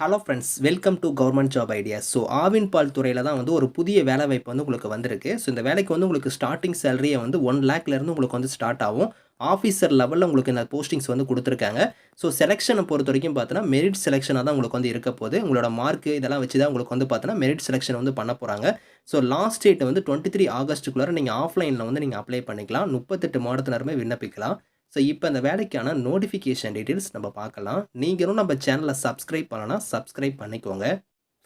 Hello friends welcome to government job ideas so Aavin பால் துறையில் தான் வந்து ஒரு புதிய வேலை வாய்ப்பு வந்து உங்களுக்கு வந்திருக்கு. ஸோ இந்த வேலைக்கு வந்து உங்களுக்கு ஸ்டார்டிங் சேலரியை வந்து ஒன் லேக்லேருந்து உங்களுக்கு வந்து ஸ்டார்ட் ஆகும். ஆஃபீஸர் லெவலில் உங்களுக்கு இந்த போஸ்டிங்ஸ் வந்து கொடுத்துருக்காங்க. ஸோ செலெக்ஷனை பொறுத்த வரைக்கும் பார்த்தோன்னா மெரிட் செலெக்ஷனாக தான் உங்களுக்கு வந்து இருக்க போகுது. உங்களோட மார்க் இதெல்லாம் வச்சு தான் உங்களுக்கு வந்து பார்த்தோன்னா மெரிட் செலெக்ஷன் வந்து பண்ண போகிறாங்க ஸோ லாஸ்ட் டேட் வந்து டுவெண்ட்டி த்ரீ ஆகஸ்ட்டுக்குள்ளே நீங்கள் ஆஃப்லைனில் வந்து நீங்கள் அப்ளை பண்ணிக்கலாம். முப்பத்தெட்டு மாதத்தினருமே விண்ணப்பிக்கலாம். ஸோ இப்போ இந்த வேலைக்கான நோட்டிஃபிகேஷன் டீட்டெயில்ஸ் நம்ம பார்க்கலாம். நீங்களும் நம்ம சேனலை சப்ஸ்கிரைப் பண்ணனா சப்ஸ்கிரைப் பண்ணிக்கோங்க.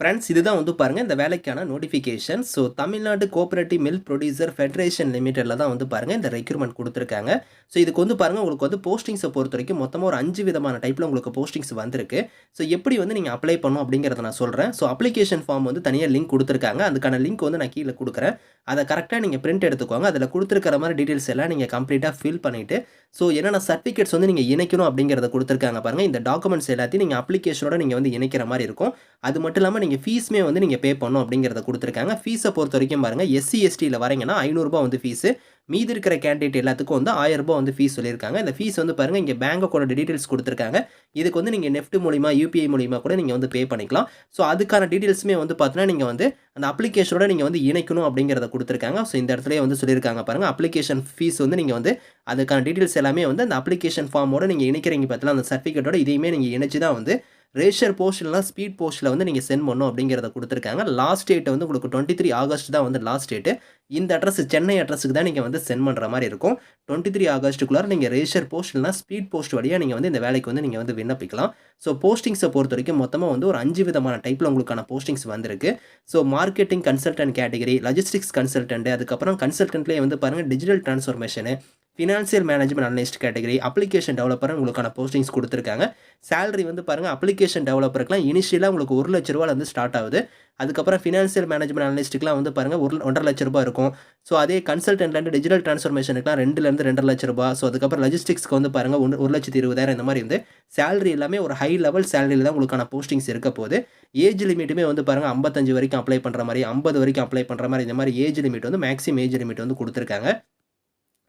ஃப்ரெண்ட்ஸ் இதுதான் வந்து பாருங்கள் இந்த வேலைக்கான notification so Tamil Nadu cooperative milk producer federation லிமிடெடில் தான் வந்து பாருங்கள் இந்த ரெக்யூர்மெண்ட் கொடுத்துருக்காங்க. ஸோ இதுக்கு வந்து பாருங்கள் உங்களுக்கு வந்து போஸ்டிங்ஸை பொறுத்த வரைக்கும் மொத்தமாக ஒரு அஞ்சு விதமான டைப்பில் உங்களுக்கு போஸ்டிங்ஸ் வந்திருக்கு. ஸோ எப்படி வந்து நீங்கள் அப்ளை பண்ணணும் அப்படிங்கிறத நான் சொல்கிறேன் ஸோ அப்ளிகேஷன் ஃபார்ம் வந்து தனியாக லிங்க் கொடுத்துருக்காங்க. அதுக்கான லிங்க் வந்து நான் கீழே கொடுக்குறேன். அதை கரெக்டாக நீங்கள் பிரிண்ட் எடுத்துக்கோங்க. அதில் கொடுத்துருக்கிற மாதிரி டீட்டெயில்ஸ் எல்லாம் நீங்கள் கம்ப்ளீட்டாக ஃபில் பண்ணிவிட்டு ஸோ என்னென்ன சர்டிஃபிகேட்ஸ் வந்து நீங்கள் இணைக்கணும் அப்படிங்கிறத கொடுத்துருக்காங்க பாருங்கள் இந்த டாக்குமெண்ட்ஸ் எல்லாத்தையும் நீங்கள் அப்ளிகேஷனோட நீங்கள் வந்து இணைக்கிற மாதிரி இருக்கும். அது மட்டும் இல்லாமல் நீங்கள் ஃபீஸுமே வந்து நீங்கள் பே பண்ணணும் அப்படிங்கிறத கொடுத்துருக்காங்க. ஃபீஸை பொறுத்த வரைக்கும் பாருங்கள் எஸ்சி எஸ்டியில் வரீங்கன்னா ஐநூறுரூபா வந்து ஃபீஸு மீதி இருக்கிற கேண்டிடேட் எல்லாத்துக்கும் வந்து ஆயிரரூபா வந்து ஃபீஸ் சொல்லியிருக்காங்க. இந்த ஃபீஸ் வந்து பாருங்கள் இங்கே பேங்க் அக்கௌண்ட் டீட்டெயில்ஸ் கொடுத்துருக்காங்க. இதுக்கு வந்து நீங்கள் நெஃப்ட் மூலிமா யூபிஐ மூலிமா கூட நீங்கள் வந்து பே பண்ணிக்கலாம். ஸோ அதுக்கான டீட்டெயில்ஸுமே வந்து பார்த்தீங்கன்னா நீங்கள் வந்து அந்த அப்ளிகேஷனோட நீங்கள் வந்து இணைக்கணும் அப்படிங்கிறத கொடுத்துருக்காங்க. ஸோ இந்த இடத்துல வந்து சொல்லியிருக்காங்க பாருங்கள் அப்ளிகேஷன் ஃபீஸ் வந்து நீங்கள் வந்து அதுக்கான டீட்டெயில்ஸ் எல்லாமே வந்து அந்த அப்ளிகேஷன் ஃபார்மோட நீங்கள் இணைக்கிறீங்க பார்த்தீங்கன்னா அந்த சர்டிஃபிகேட்டோட இதையுமே நீங்கள் இணைச்சி தான் வந்து ரேஷர் போஸ்ட்லாம் ஸ்பீட் போஸ்ட்டில் வந்து நீங்கள் சென்ட் பண்ணணும் அப்படிங்கிறத கொடுத்துருக்காங்க. லாஸ்ட் டேட்டை வந்து உங்களுக்கு டுவெண்ட்டி த்ரீ ஆகஸ்ட் தான் வந்து லாஸ்ட் டேட்டு இந்த அட்ரஸ் சென்னை அட்ரஸுக்கு தான் நீங்கள் வந்து சென்ட் பண்ணுற மாதிரி இருக்கும். டுவெண்ட்டி த்ரீ ஆகஸ்ட்டுக்குள்ளார நீங்கள் ரேஷர் போஸ்ட்லாம் ஸ்பீட் போஸ்ட் வழியாக நீங்கள் வந்து இந்த வேலைக்கு வந்து நீங்கள் வந்து விண்ணப்பிக்கலாம். ஸோ போஸ்டிங்ஸை பொறுத்த வரைக்கும் மொத்தமாக வந்து ஒரு அஞ்சு விதமான டைப்பில் உங்களுக்கான போஸ்டிங்ஸ் வந்திருக்கு. So marketing consultant category logistics consultant அதுக்கப்புறம் கன்சல்டன்ட்லேயே வந்து பாருங்கள் digital transformation financial management analyst category application developer உங்களுக்கான போஸ்டிங்ஸ் கொடுத்துருக்காங்க. சேலரி வந்து பாருங்கள் அப்ளிகேஷன் டெவலப்பருக்குலாம் இனிஷியலாக உங்களுக்கு ஒரு லட்ச ரூபாய் வந்து ஸ்டார்ட் ஆகுது. அதுக்கப்புறம் ஃபினான்சியல் மேனேஜ்மெண்ட் அனலிஸ்ட்டுக்குலாம் வந்து பாருங்கள் ஒரு ஒன்றரை லட்ச ரூபா இருக்கும். ஸோ அதே கன்சல்டன்ட்லேருந்து டிஜிட்டல் ட்ரான்ஸ்ஃபர்மேஷனுக்குலாம் ரெண்டுலேருந்து ரெண்டரை லட்ச ரூபா ஸோ அதுக்கப்புறம் லஜிஸ்டிக்ஸ்க்கு வந்து பாருங்கள் ஒன்று ஒரு லட்சத்தி இருபதாயிரம் இந்த மாதிரி வந்து சேலரி எல்லாமே ஒரு ஹை லெவல் சேலரியில் தான் உங்களுக்கான போஸ்டிங்ஸ் இருக்க போகுது. ஏஜ் லிமிட்டுமே வந்து பாருங்கள் ஐம்பத்தஞ்சு வரைக்கும் அப்ளை பண்ணுற மாதிரி ஐம்பது வரைக்கும் அப்ளை பண்ணுற மாதிரி இந்த மாதிரி ஏஜ் லிமிட் வந்து மேக்ஸிமம் ஏஜ் லிமிட் வந்து கொடுத்துருக்காங்க.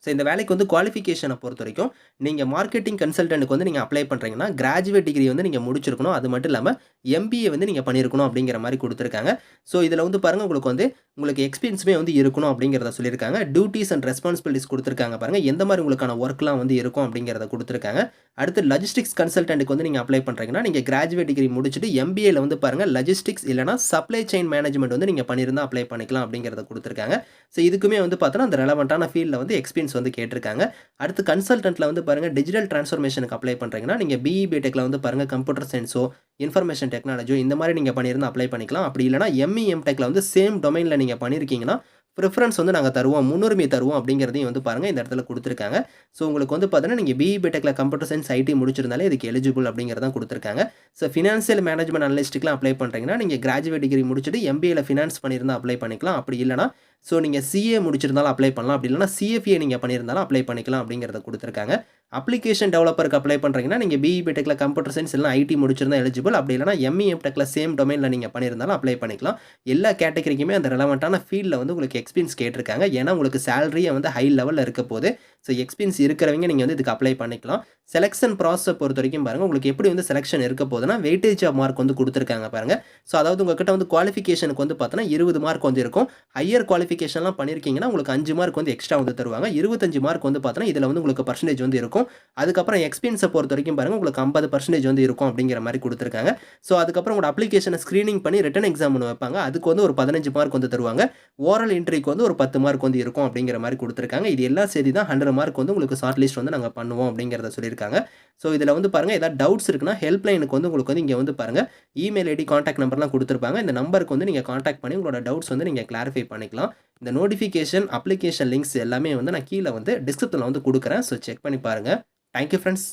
ஸோ இந்த வேலைக்கு வந்து குவாலிஃபிகேஷனை பொறுத்த வரைக்கும் நீங்கள் மார்க்கெட்டிங் கன்சல்டன்ட்டுக்கு வந்து நீங்கள் அப்ளை பண்ணுறீங்கன்னா கிராஜுவேட் டிகிரி வந்து நீங்கள் முடிச்சிருக்கணும். அது மட்டும் இல்லாமல் எம்பிஏ வந்து நீங்கள் பண்ணியிருக்கணும் அப்படிங்கிற மாதிரி கொடுத்துருக்காங்க. ஸோ இதில் வந்து பாருங்கள் உங்களுக்கு வந்து உங்களுக்கு எக்ஸ்பீரியன்ஸுமே வந்து இருக்கணும் அப்படிங்கிறத சொல்லியிருக்காங்க. டியூட்டிஸ் அண்ட் ரெஸ்பான்சிபிலிட்டிஸ் கொடுத்துருக்காங்க பாருங்கள் எந்த மாதிரி உங்களுக்கான ஒர்க்லாம் வந்து இருக்கும் அப்படிங்கிறத கொடுத்துருக்காங்க. அடுத்து லஜிஸ்டிக்ஸ் கன்சல்டன்ட்டுக்கு வந்து நீங்கள் அப்ளை பண்ணுறீங்கன்னா நீங்கள் கிராஜுவேட் டிகிரி முடிச்சுட்டு எம்பிஏல வந்து பாருங்கள் லஜிஸ்டிக்ஸ் இல்லைனா சப்ளை செயின் மேனேஜ்மெண்ட் வந்து நீங்கள் பண்ணியிருந்தால் அப்ளை பண்ணிக்கலாம் அப்படிங்கிறத கொடுத்துருக்காங்க. ஸோ இதுக்குமே வந்து பார்த்தோன்னா அந்த ரெலவெண்ட்டான ஃபீல்டில் வந்து எக்ஸ்பீரியன்ஸ் வந்து கேட்டிருக்காங்க. அடுத்து கன்சல்டன்ட்டில் வந்து பாருங்கள் டிஜிட்டல் ட்ரான்ஸ்ஃபர்மேஷனுக்கு அப்ளை பண்ணுறீங்கன்னா நீங்கள் பிஇ பிடெக்கில் வந்து பாருங்கள் கம்ப்யூட்டர் சயின்ஸோ இன்ஃபர்மேஷன் டெக்னாலஜியோ இந்த மாதிரி நீங்கள் பண்ணியிருந்தால் அப்ளை பண்ணிக்கலாம். அப்படி இல்லைனா எம்இ எம்டெக்கில் வந்து சேம் டொமைனில் நீங்கள் பண்ணியிருக்கீங்கன்னா ப்ரிஃபரன்ஸ் வந்து நாங்கள் தருவோம் முன்னுரிமை தருவோம் அப்படிங்கிறதையும் வந்து பாருங்கள் இந்த இடத்துல கொடுத்துருக்காங்க. ஸோ உங்களுக்கு வந்து பார்த்தீங்கன்னா நீங்கள் பிஇ பிடெக்கில் கம்ப்யூட்டர் சயின்ஸ் ஐடி முடிச்சிருந்தாலே இதுக்கு எலிஜிபிள் அப்படிங்கிறதான் கொடுத்துருக்காங்க. ஸோ ஃபினான்சியல் மேனேஜ்மெண்ட் அனலிஸ்ட்டுக்குலாம் அப்ளை பண்ணுறீங்கன்னா நீங்கள் கிராஜுவேட் டிகிரி முடிச்சுட்டு எம்பிஏல ஃபினான்ஸ் பண்ணியிருந்தால் அப்ளை பண்ணிக்கலாம். அப்படி இல்லைனா ஸோ நீங்கள் சிஏ முடிச்சிருந்தாலும் அப்ளை பண்ணலாம். அப்படி இல்லைனா சிஎஃப்ஏ நீங்கள் பண்ணியிருந்தாலும் அப்ளை பண்ணிக்கலாம் அப்படிங்கிறத கொடுத்துருக்காங்க. அப்ளிகேஷன் டெவலப்பருக்கு அப்ளை பண்ணுறீங்கன்னா நீங்கள் பிஇ டெக்கில் கம்ப்யூட்டர் சயின்ஸ் இல்லை ஐடி முடிச்சிருந்தா எலிஜிபிள் அப்படி இல்லைனா எம்இ டெக்கில் சேம் டொமைனில் நீங்கள் பண்ணியிருந்தாலும் அப்ளை பண்ணிக்கலாம். எல்லா கேட்டகரிக்குமே அந்த ரெலவெண்ட்டான ஃபீல்டில் வந்து உங்களுக்கு எக்ஸ்பீரியன்ஸ் கேட்டிருக்காங்க. ஏன்னா உங்களுக்கு சேலரியே வந்து ஹை லெவலில் இருக்க போது ஸோ எக்ஸ்பீரியன்ஸ் இருக்கிறவங்க நீங்கள் வந்து இதுக்கு அப்ளை பண்ணிக்கலாம். செலெக்ஷன் ப்ராசஸை பொறுத்த வரைக்கும் பாருங்கள் உங்களுக்கு எப்படி வந்து செலெக்ஷன் இருக்க போதுன்னா வெயிட்டேஜ் ஆஃப் மார்க் வந்து கொடுத்துருக்காங்க பாருங்கள் ஸோ அதாவது உங்ககிட்ட வந்து குவாலிஃபிகேஷனுக்கு வந்து பார்த்தோன்னா இருபது மார்க் வந்து இருக்கும். ஹையர் குவாலிஃபிகேஷன்லாம் பண்ணியிருக்கீங்கன்னா உங்களுக்கு அஞ்சு மார்க் வந்து எக்ஸ்ட்ரா வந்து தருவாங்க. இருபத்தஞ்சு மார்க் வந்து பார்த்தோன்னா இதில் வந்து உங்களுக்கு பர்சன்டேஜ் வந்து இருக்கும். அதுக்கப்புறம் எக்ஸ்பீரியன்ஸை பொறுத்த வரைக்கும் பாருங்கள் உங்களுக்கு ஐம்பது பர்சன்டேஜ் வந்து இருக்கும் அப்படிங்கிற மாதிரி கொடுத்துருக்காங்க. ஸோ அதுக்கப்புறம் உங்களோட அப்ளிகேஷனை ஸ்க்ரீனிங் பண்ணி ரிட்டன் எக்ஸாம் ஒன்று வைப்பாங்க. அதுக்கு வந்து ஒரு பதினஞ்சு மார்க் வந்து தருவாங்க. ஓரல் இன்ட்ரிக்கு வந்து ஒரு பத்து மார்க் வந்து இருக்கும் அப்படிங்கிற மாதிரி கொடுத்துருக்காங்க. இது எல்லாம் சேர்த்து தான் ஹண்ட்ரட் மார்க் வந்து உங்களுக்கு ஷார்ட் லிஸ்ட் வந்து நாங்கள் பண்ணுவோம் அப்படிங்கிறத சொல்லியிருக்காங்க. ஸோ இதில் வந்து பாருங்கள் ஏதாவது டவுட்ஸ் இருக்குன்னா ஹெல்ப்லைனுக்கு வந்து உங்களுக்கு வந்து இங்கே வந்து பாருங்கள் இமெயில் ஐடி காண்டாக்ட் நம்பர்லாம் கொடுத்துருப்பாங்க. இந்த நம்பருக்கு வந்து நீங்கள் காண்டாக்ட் பண்ணி உங்களோட டவுட்ஸ் வந்து நீங்கள் கிளாரிஃபை பண்ணிக்கலாம். இந்த நோட்டிஃபிகேஷன் அப்ளிகேஷன் லிங்க்ஸ் எல்லாமே வந்து நான் கீழே வந்து டிஸ்கிரிப்ஷனில் வந்து கொடுக்குறேன். ஸோ செக் பண்ணி பாருங்கள் தேங்க்யூ ஃப்ரெண்ட்ஸ்